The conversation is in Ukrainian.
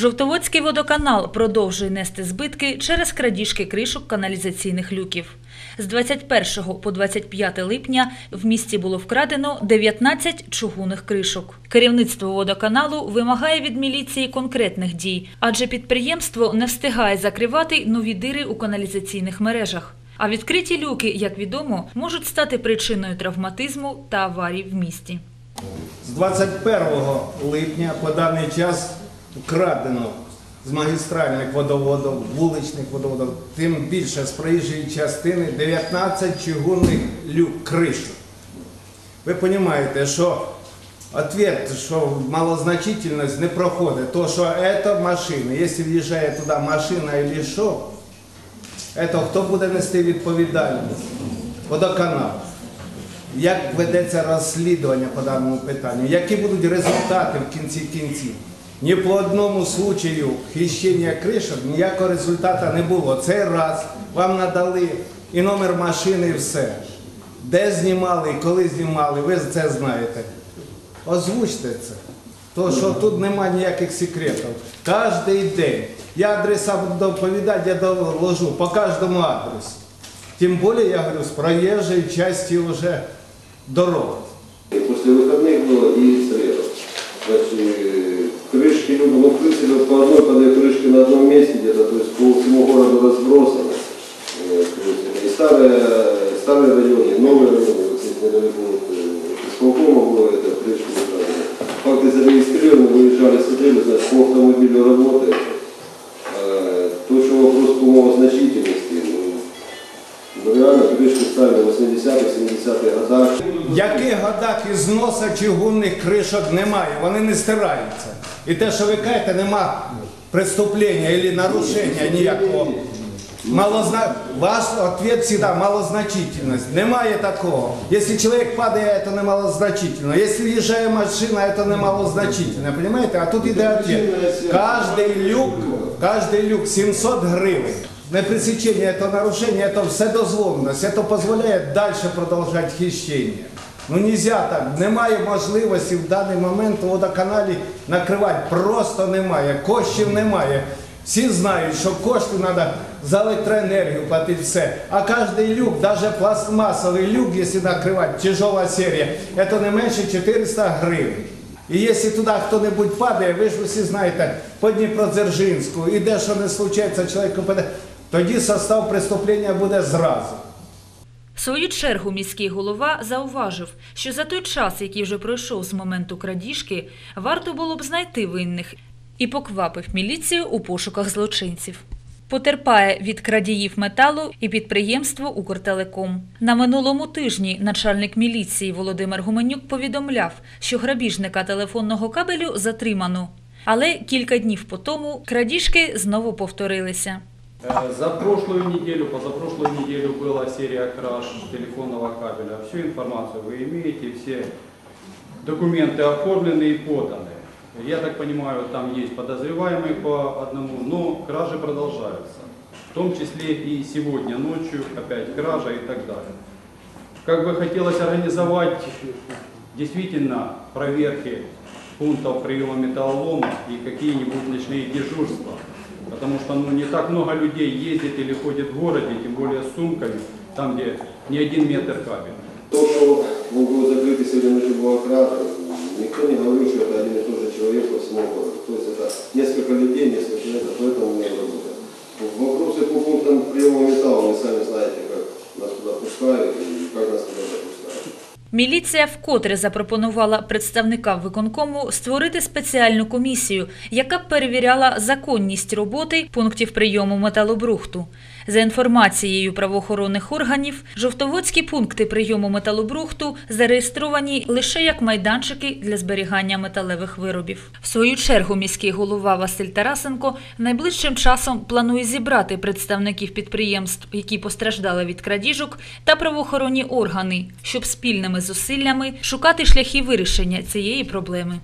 Жовтоводський водоканал продовжує нести збитки через крадіжки кришок каналізаційних люків. З 21 по 25 липня в місті було вкрадено 19 чугунних кришок. Керівництво водоканалу вимагає від міліції конкретних дій, адже підприємство не встигає закривати нові дири у каналізаційних мережах. А відкриті люки, як відомо, можуть стати причиною травматизму та аварій в місті. З 21 липня по даний час вкрадено з магістральних водоводів, вуличних водоводів, тим більше з проїжджої частини 19 чугунних люк кришок. Ви розумієте, що ответ, що малозначительність не проходить, то що це машина, якщо в'їжджає туди машина або що, це хто буде нести відповідальність? Водоканал. Як ведеться розслідування по даному питанню? Які будуть результати в кінці кінців? Ні по одному случаю хищення кришок ніякого результату не було. Цей раз вам надали і номер машини, і все. Де знімали і коли знімали, ви це знаєте. Озвучте це. То, що тут немає ніяких секретів. Кожний день. Я адреса буду доповідати, я доложу по кожному адресу. Тим більше, я говорю, з проїжджої части вже дорог. И после выходных было и среда. Значит, э, крышки люди, ну, в принципе, по одной, по две крышки на одном месте где-то, то есть по всему городу разбросаны. Э, то есть, И старые, старые районы, и новые районы, вот здесь недалеко от э, исполкома было это, крышки украдены. Факты зарегистрированы, выезжали, смотрели, значит, по автомобилю работает. Э, То, что вопрос по малозначительности, ну, ну, реально крышки ставили в 80-х, 70-х годах. В яких годах ізноса чугунних кришок немає, вони не стираються. І те, що ви кажете, нема преступлення або нарушення ніякого. Малозна... Ваш ответ всегда малозначительность. Немає такого. Якщо чоловік падає, це не малозначительно. Якщо в'їжджає машина, це не малозначительно. Понимаете? А тут іде ответ. Кожний люк, кожний люк 700 гривень. Непресечение этого нарушения, это все дозволенность, это позволяет дальше продолжать хищение. Ну нельзя так, немає можливості в даний момент водоканалі накривати, просто немає, коштів немає. Всі знають, що кошти треба за електроенергію платити все. А кожен люк, навіть пластмасовий люк, якщо накривати, тяжела серія, це не менше 400 гривень. І якщо туди хто-небудь падає, ви ж усі знаєте, по Дніпродзержинську, і де що не случається, чоловік падає, тоді состав преступлення буде зразу. Свою чергу міський голова зауважив, що за той час, який вже пройшов з моменту крадіжки, варто було б знайти винних і поквапив міліцію у пошуках злочинців. Потерпає від крадіїв металу і підприємство Укртелеком. На минулому тижні начальник міліції Володимир Гуменюк повідомляв, що грабіжника телефонного кабелю затримано. Але кілька днів по тому крадіжки знову повторилися. Э, За прошлую неделю, позапрошлую неделю была серия краж телефонного кабеля. Всю информацию вы имеете, все документы оформлены и поданы. Я так понимаю, там есть подозреваемые по одному, но кражи продолжаются. В том числе и сегодня ночью опять кража и так далее. Как бы хотелось организовать действительно проверки пунктов приема металлолома и какие-нибудь ночные дежурства. Потому что ну, не так много людей ездит или ходит в городе, тем более с сумками, там, где не один метр кабеля. То, что он был закрыт и сегодня ночью кража, никто не говорил, что это один и тот же человек по всему городу. То есть это несколько людей, несколько человек, поэтому мы работаем. Вопросы по пунктам приема Міліція вкотре запропонувала представникам виконкому створити спеціальну комісію, яка б перевіряла законність роботи пунктів прийому металобрухту. За інформацією правоохоронних органів, жовтоводські пункти прийому металобрухту зареєстровані лише як майданчики для зберігання металевих виробів. В свою чергу міський голова Василь Тарасенко найближчим часом планує зібрати представників підприємств, які постраждали від крадіжок, та правоохоронні органи, щоб зусиллями шукати шляхи вирішення цієї проблеми.